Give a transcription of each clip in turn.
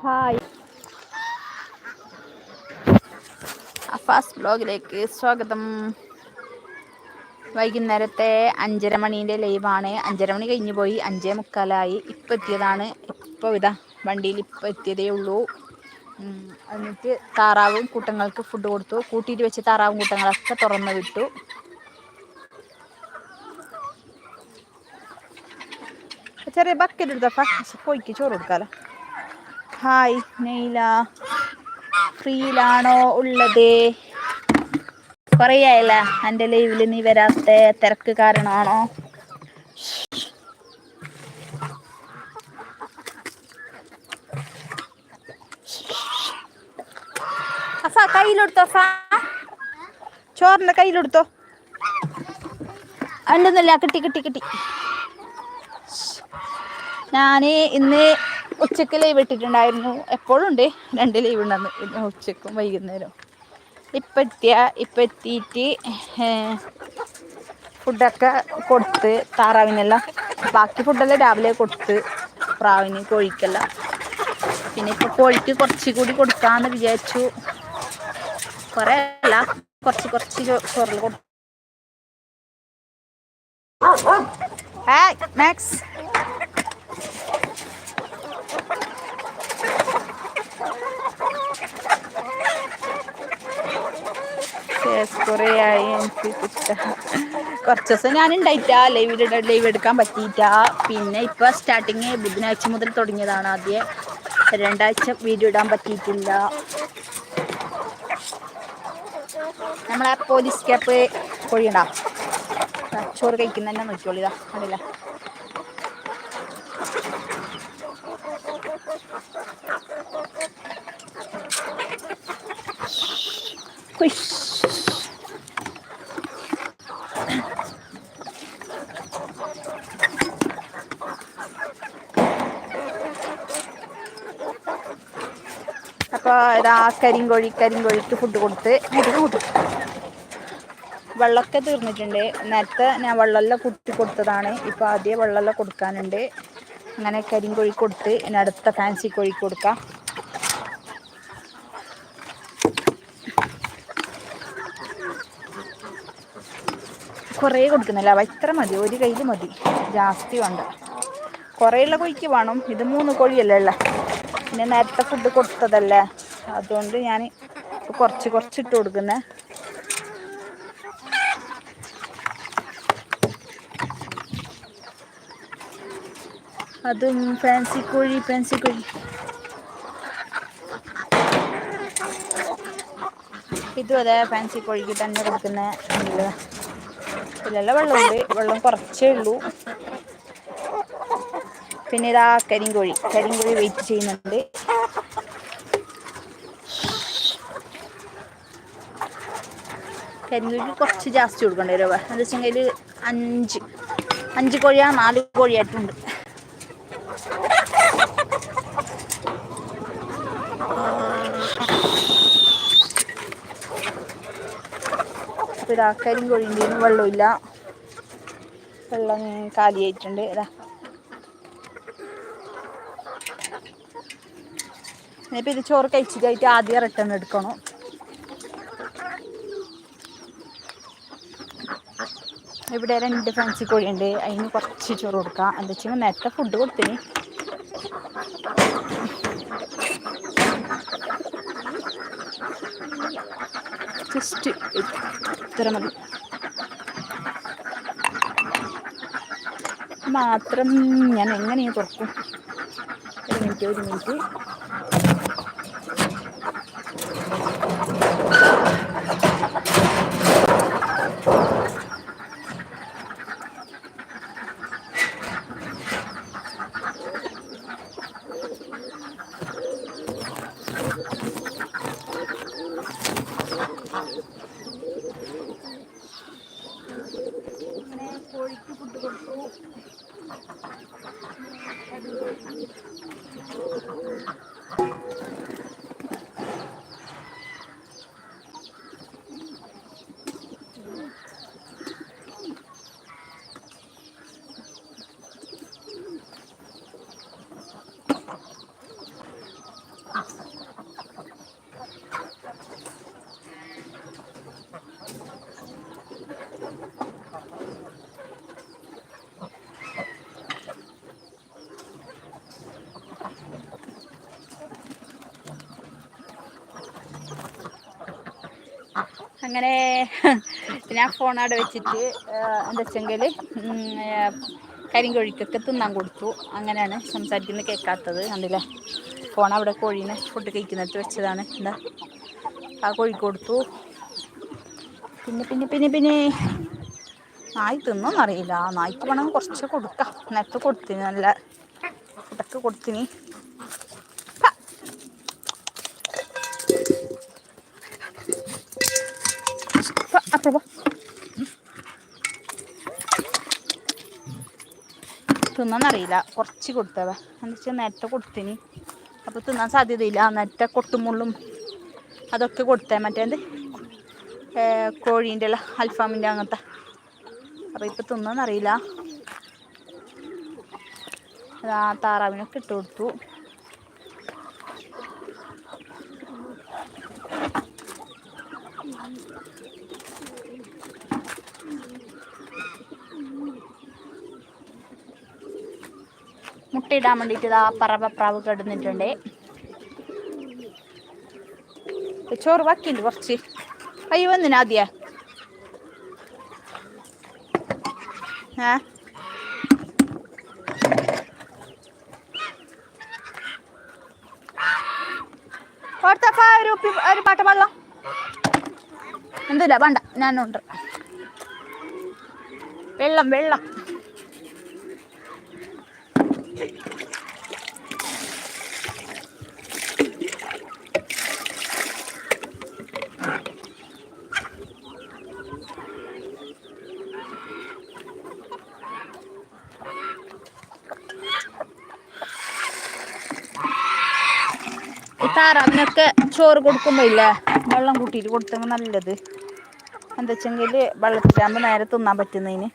Hi. Afaz ബ്ലോഗിലേക്ക് സ്വാഗതം. വൈകുന്നേരത്തെ അഞ്ചര മണീന്റെ ലൈവാണ്. അഞ്ചര മണി കഴിഞ്ഞു പോയി അഞ്ചേ മുക്കാലായി. ഇപ്പം എത്തിയതാണ്. ഇപ്പോൾ ഇതാ വണ്ടിയിൽ ഇപ്പം എത്തിയതേ ഉള്ളൂ. എന്നിട്ട് താറാവും കൂട്ടങ്ങൾക്ക് ഫുഡ് കൊടുത്തു. കൂട്ടിയിട്ട് വെച്ച് താറാവും കൂട്ടങ്ങളൊക്കെ തുറന്നു വിട്ടു. ചെറിയ ബക്കറ്റ് എടുത്ത? പോയിക്ക് ചോറ് കൊടുക്കാലോ. ഹായ് നെയ്ല. ഫ്രീയിലാണോ ഉള്ളത്? കൊറേയായില്ല എന്റെ ലൈവിൽ നീ വരാത്ത തിരക്ക് കാരണമാണോ അഫ കയ്യിലെടുത്തോ അഫ. കയ്യിലെടുത്തോ. ഉണ്ടെന്നില്ല കിട്ടി കിട്ടി കിട്ടി. ഞാൻ ഇന്ന് ഉച്ചയ്ക്ക് ലൈവ് ഇട്ടിട്ടുണ്ടായിരുന്നു. എപ്പോഴും ഉണ്ട്. രണ്ട് ലൈവ് ഉണ്ടെന്ന്. ഉച്ചക്കും വൈകുന്നേരം ഇപ്പം എത്തിയ ഇപ്പം എത്തിയിട്ട് ഫുഡൊക്കെ കൊടുത്ത് താറാവിനെല്ലാം. ബാക്കി ഫുഡെല്ലാം രാവിലെ കൊടുത്ത് പ്രാവിന് കോഴിക്കെല്ലാം. പിന്നെ ഇപ്പോൾ കോഴിക്ക് കുറച്ച് കൂടി കൊടുക്കാമെന്ന് വിചാരിച്ചു. കുറേ അല്ല കുറച്ച് കുറച്ച് ചോറിൽ കൊടുത്തു മാക്സ്. കുറേ കുറച്ച് ദിവസം ഞാൻ ഉണ്ടായിട്ടാ ലൈവ് ലൈവ് എടുക്കാൻ പറ്റിയിട്ട പിന്നെ ഇപ്പൊ സ്റ്റാർട്ടിങ് ബുധനാഴ്ച മുതൽ തുടങ്ങിയതാണ്. ആദ്യം രണ്ടാഴ്ച വീഡിയോ ഇടാൻ പറ്റിയിട്ടില്ല. നമ്മളെ പോലീസ് ക്യാപ്പ് കോഴിയുണ്ടാ? ചോറ് കഴിക്കുന്ന നോക്കിയോളിതാ നോക്കിക്കോളിതാ അപ്പോൾ ഇതാ കരിങ്കോഴി കരിങ്കോഴിക്ക് ഫുഡ് കൊടുത്ത് വെള്ളമൊക്കെ തീർന്നിട്ടുണ്ട്. നേരത്തെ ഞാൻ വെള്ളമെല്ലാം കുട്ടി കൊടുത്തതാണ്. ഇപ്പോൾ ആദ്യം വെള്ളമെല്ലാം കൊടുക്കാനുണ്ട്. അങ്ങനെ കരിങ്കോഴി കൊടുത്ത് ഇനി അടുത്ത ഫാൻസി കോഴി കൊടുക്കാം. കുറേ കൊടുക്കുന്നില്ല. ഇത്ര മതി. ഒരു കയ്യിൽ മതി. ജാസ്തി വേണ്ട. കുറേയുള്ള കോഴിക്ക് വേണം. ഇത് മൂന്ന് കോഴിയല്ലേ ഉള്ള. പിന്നെ നേരത്തെ ഫുഡ് കൊടുത്തതല്ലേ. അതുകൊണ്ട് ഞാൻ കുറച്ച് കുറച്ച് ഇട്ട് കൊടുക്കുന്നത് അതും ഫാൻസി കോഴി ഫാൻസി കോഴി. ഇതും അതെ ഫാൻസി കോഴിക്ക് തന്നെ കൊടുക്കുന്ന. ഇതിലെല്ലാം വെള്ളമുണ്ട്. വെള്ളം കുറച്ചേ ഉള്ളൂ. പിന്നെ ഇതാ കരിങ്കോഴി. കരിങ്കോഴി വെയിറ്റ് ചെയ്യുന്നുണ്ട്. കരിങ്കോഴിക്ക് കുറച്ച് ജാസ്തി കൊടുക്കേണ്ടി വരും. എന്താ വെച്ചെങ്കിൽ അഞ്ച്. അഞ്ച് കോഴിയാ നാല് കോഴിയായിട്ടുണ്ട്. അപ്പോൾ ഇതാ കരിങ്കോഴിന്റെ വെള്ളമില്ല വെള്ളം കാലിയായിട്ടുണ്ട്. ഇതാ. ഇനിയിപ്പോൾ ഇത് ചോറ് കഴിച്ചിട്ടായിട്ട് ആദ്യം റിട്ടേൺ എടുക്കണം. ഇവിടെ രണ്ട് ഫാൻസി കോഴിയുണ്ട്. അതിന് കുറച്ച് ചോറ് കൊടുക്കാം. എന്താ വെച്ചാൽ നേരത്തെ ഫുഡ് കൊടുത്തിന്. ജസ്റ്റ് ഇത്ര മതി. മാത്രം ഞാൻ എങ്ങനെയാണ് തുറക്കും? ഒരു മിനിറ്റ് ഒരു മിനിറ്റ്. അങ്ങനെ ഞാൻ ഫോൺ അവിടെ വെച്ചിട്ട് എന്താ വെച്ചെങ്കിൽ കരിങ്കോഴിക്കൊക്കെ തിന്നാൻ കൊടുത്തു. അങ്ങനെയാണ് സംസാരിക്കുന്നത് കേൾക്കാത്തത്. കണ്ടില്ലേ? ഫോൺ അവിടെ കോഴീനെ ഫുഡ് കഴിക്കുന്നിട്ട് വെച്ചതാണ്. എന്താ? ആ കോഴിക്ക് കൊടുത്തു. പിന്നെ പിന്നെ പിന്നെ പിന്നെ നായി തിന്നോന്നറിയില്ല. നായ്ക്ക് വേണമെങ്കിൽ കുറച്ച് കൊടുക്കാം. നേരത്തെ കൊടുത്തിന് നല്ല ഫുഡൊക്കെ കൊടുത്തിന്. തിന്നാന്നറിയില്ല. കുറച്ച് കൊടുത്തവ എന്താ വെച്ചാൽ നേരത്തെ കൊടുത്തിന്. അപ്പോൾ തിന്നാൻ സാധ്യതയില്ല. നേരത്തെ കൊട്ടുമുള്ളും അതൊക്കെ കൊടുത്തേ. മറ്റേത്? കോഴീന്റെ അല്ല അൽഫാമിന്റെ അങ്ങനത്തെ. അപ്പോൾ ഇപ്പോൾ തിന്നാന്നറിയില്ല. ആ താറാവിനൊക്കെ ഇട്ട് കൊടുത്തു. മുട്ടയിടാൻ വേണ്ടിയിട്ട് ആ പറവ പ്രാവ് കിടന്നിട്ടുണ്ട്. ചോറ് ബാക്കിയുണ്ട് കുറച്ച്. അയ്യോ വന്നിന് ആദ്യ. ഒരു ഒരു പാട്ട വെള്ളം എന്തില്ല വേണ്ട. ഞാനുണ്ട്. വെള്ളം വെള്ളം. താറാവിനൊക്കെ ചോറ് കൊടുക്കുമ്പോ ഇല്ലേ? വെള്ളം കൂട്ടിയിട്ട് കൊടുത്തെങ്കിൽ നല്ലത്. എന്താ വെച്ചെങ്കിൽ വെള്ളത്തിലാകുമ്പോൾ നേരെ തിന്നാൻ പറ്റുന്നതിന്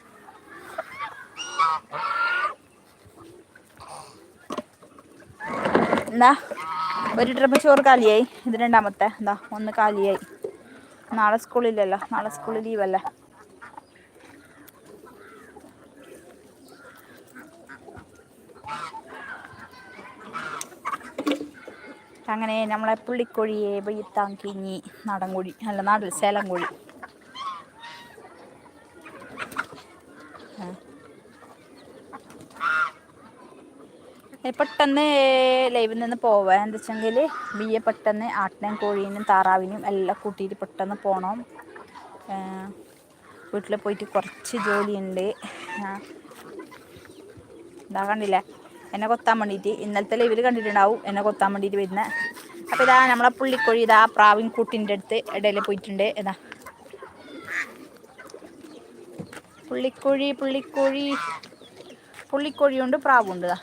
എന്താ ഒരു ട്രിപ്പ് ചോറ് കാലിയായി. ഇത് രണ്ടാമത്തെ. എന്താ ഒന്ന് കാലിയായി. നാളെ സ്കൂളില്ലല്ലോ. നാളെ സ്കൂളിൽ ലീവല്ലേ? അങ്ങനെ നമ്മളെ പുള്ളിക്കോഴിയെ വെയ്ത്താൻ കിഞ്ഞി നാടൻ കോഴി അല്ല നാടൻ സേലം കോഴി പെട്ടെന്ന് ലൈവിൽ നിന്ന് പോവാ. എന്താ വെച്ചെങ്കിൽ ബിയെ പെട്ടെന്ന് ആട്ടിനും കോഴീനും താറാവിനും എല്ലാം കൂട്ടിയിട്ട് പെട്ടെന്ന് പോകണം വീട്ടിൽ പോയിട്ട് കുറച്ച് ജോലിയുണ്ട്. ഇതാ കണ്ടില്ലേ? എന്നെ കൊത്താൻ വേണ്ടിയിട്ട്. ഇന്നലത്തെ ലൈവിൽ കണ്ടിട്ടുണ്ടാവും എന്നെ കൊത്താൻ വേണ്ടിയിട്ട് വരുന്നത് അപ്പോൾ ഇതാ നമ്മളെ പുള്ളിക്കോഴി ഇതാ പ്രാവിൻ കൂട്ടിന്റെ അടുത്ത് ഇടയിൽ പോയിട്ടുണ്ട്. ഇതാ. പുള്ളിക്കോഴി പുള്ളിക്കോഴി. പുള്ളിക്കോഴിയുണ്ട് പ്രാവുണ്ട്. ഇതാ.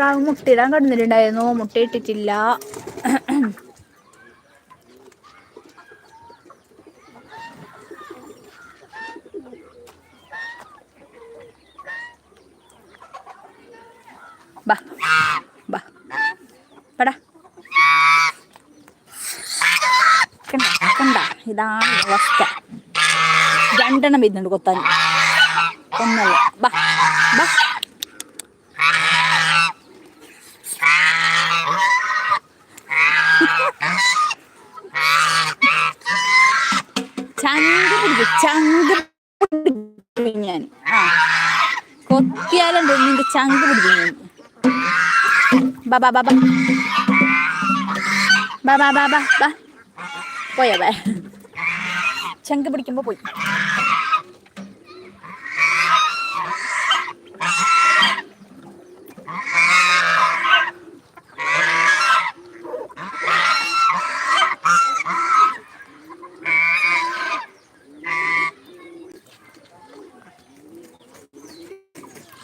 ഇപ്രാവശ്യം മുട്ടയിടാൻ കിടന്നിട്ടുണ്ടായിരുന്നു. മുട്ടയിട്ടിട്ടില്ല ഇതാണ് അവസ്ഥ. രണ്ടെണ്ണം വരുന്നുണ്ട് കൊത്താൻ. ഒന്നല്ല. ബാ ബാ. ചങ്ക് പിടിക്കും ഞാൻ ആ കൊത്തിയാലുണ്ട് ചങ്ക് പിടിക്കുന്നു ബാബാ ബാബാ ബാബാ ബാബാ ബാ പോയാ. ചങ്ക് പിടിക്കുമ്പോ പോയി.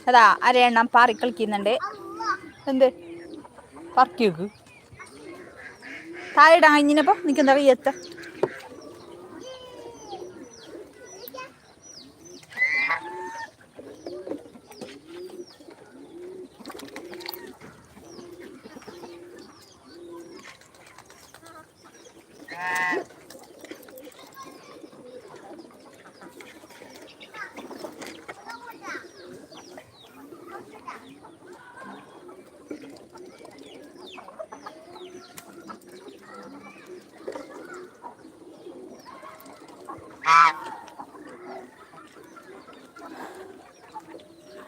അതാ അരയെണ്ണം പാറി കളിക്കുന്നുണ്ട്. എന്ത്? പറക്കി വെക്ക് താഴെ ഇടാൻ കഴിഞ്ഞപ്പോൾ നിൽക്കുന്ന കയ്യെത്ത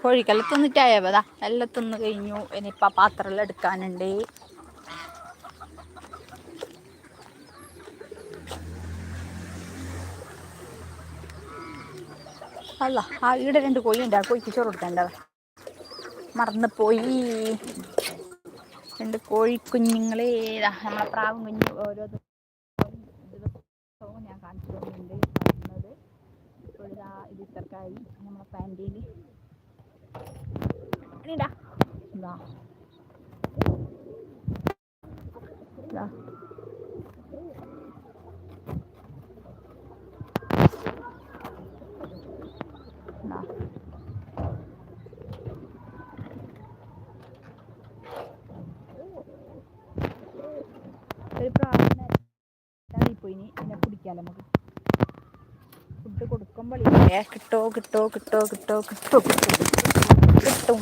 കോഴിക്കെല്ലാം തിന്നിട്ടായവതാ എല്ലാം തിന്ന് കഴിഞ്ഞു. ഇനിയിപ്പോൾ പാത്രമെല്ലാം എടുക്കാനുണ്ട്. അല്ല ആ ഇവിടെ രണ്ട് കോഴി ഉണ്ട് ആ കോഴിക്ക് ചോറ് കൊടുക്കണ്ടവ മറന്നു പോയി രണ്ട് കോഴിക്കുഞ്ഞുങ്ങളെ നമ്മളെ പ്രാവും കുഞ്ഞു ഓരോ ദിവസവും ഞാൻ കാണിച്ചു തരുന്നുണ്ട് പറയുന്നത് ഇത് ഇത്രക്കായി. നമ്മളെ പാന്റീൽ ഇതാ. ഇതാ. ഇതാ. ഒരു പ്രാവശ്യം പോയിനി പിന്നെ പിടിക്കാലോ നമുക്ക്. ഫുഡ് കൊടുക്കുമ്പോൾ കിട്ടോ കിട്ടോ കിട്ടോ കിട്ടോ കിട്ടോ കിട്ടോ. കിട്ടും.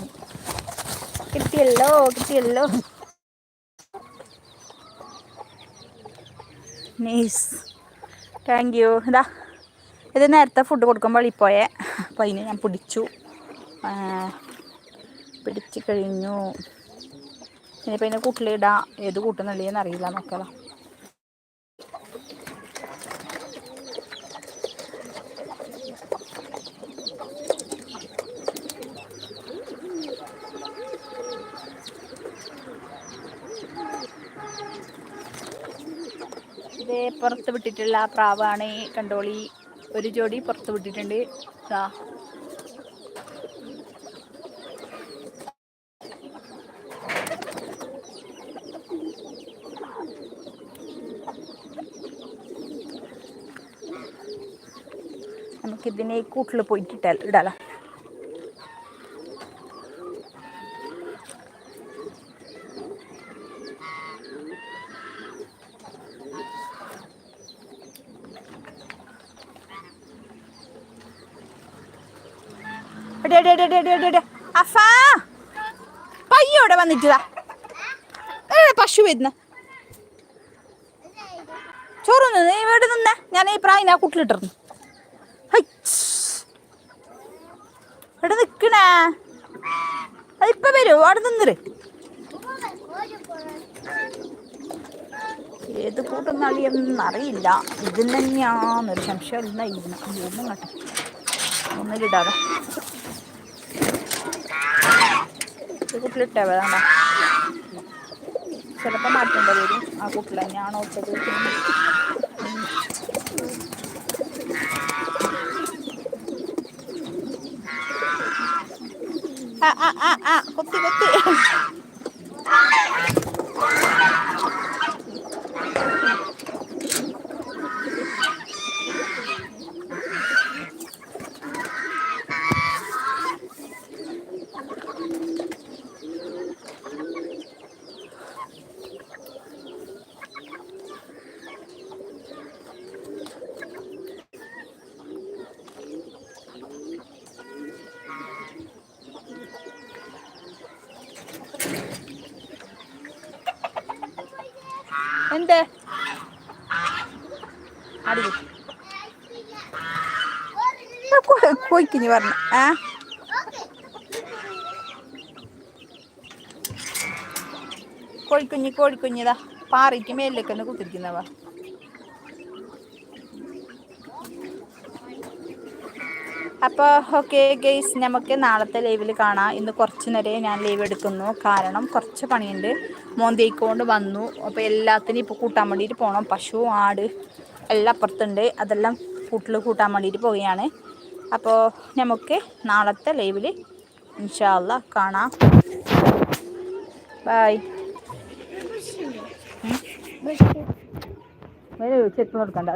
കിട്ടിയല്ലോ കിട്ടിയല്ലോ. നൈസ് താങ്ക് യു ഇതാ ഇത് നേരത്തെ ഫുഡ് കൊടുക്കുമ്പോൾ ഇപ്പോയെ അപ്പം അതിന് ഞാൻ പിടിച്ചു. പിടിച്ചു കഴിഞ്ഞു. ഇനിയിപ്പോൾ ഇതിനെ കൂട്ടിലിടാം. ഏത് കൂട്ടുന്നുള്ളതെന്ന് അറിയില്ല നോക്കാലോ ഇത് പുറത്ത് വിട്ടിട്ടുള്ള പ്രാവാണ് കണ്ടോളി. ഒരു ജോഡി പുറത്ത് വിട്ടിട്ടുണ്ട്. ദാ. നമുക്കിതിനെ കൂട്ടിൽ പോയിട്ട് ഇടാലോ. എടി, പയ്യ ഇവിടെ വന്നിട്ടതാ പശു വരുന്ന ചോറൊന്ന് നീ ഇവിടെ നിന്ന ഞാൻ ഈ പ്രായം ആ കുട്ടിലിട്ടിരുന്നു ഇവിടെ നിക്കണേ അതിപ്പോ വരൂ അവിടെ നിന്നിര് ഏത് കൂട്ടം അറിയില്ല ഇതിൽ തന്നെയാന്നൊരു സംശയം ഇല്ല ഇരുന്ന് ഇരുന്ന് കേട്ടോ ഒന്നിലിടാതെ ഈ കൂട്ടിലിട്ടേ വേണ്ട ചിലപ്പോൾ മാറ്റേണ്ടി വരും. ആ കൂട്ടിൽ ഇട്ടത് ആ ആ ആ ആ കുത്തി കുത്തി എന്ത്? കോയിക്കിഞ്ഞ് പറഞ്ഞു. ആ? കോഴിക്കുഞ്ഞ് കോഴിക്കുഞ്ഞിതാ പാറയ്ക്ക് മേലിലേക്ക് തന്നെ കുത്തിരിക്കുന്നവ അപ്പോൾ ഓക്കെ ഗെയ്സ് നമുക്ക് നാളത്തെ ലൈവിൽ കാണാം. ഇന്ന് കുറച്ച് നേരം ഞാൻ ലൈവ് എടുക്കുന്നു. കാരണം കുറച്ച് പണിയുണ്ട്. മോന്തേക്കൊണ്ട് വന്നു. അപ്പോൾ എല്ലാത്തിനും ഇപ്പോൾ കൂട്ടാൻ വേണ്ടിയിട്ട് പോകണം പശു ആട് എല്ലാം അപ്പുറത്തുണ്ട്. അതെല്ലാം കൂട്ടിൽ കൂട്ടാൻ വേണ്ടിയിട്ട് പോവുകയാണ്. അപ്പോൾ നമുക്ക് നാളത്തെ ലൈവിൽ ഇൻഷാല്ല കാണാം. ബായ് ചെക്ക് കൊടുക്കണ്ട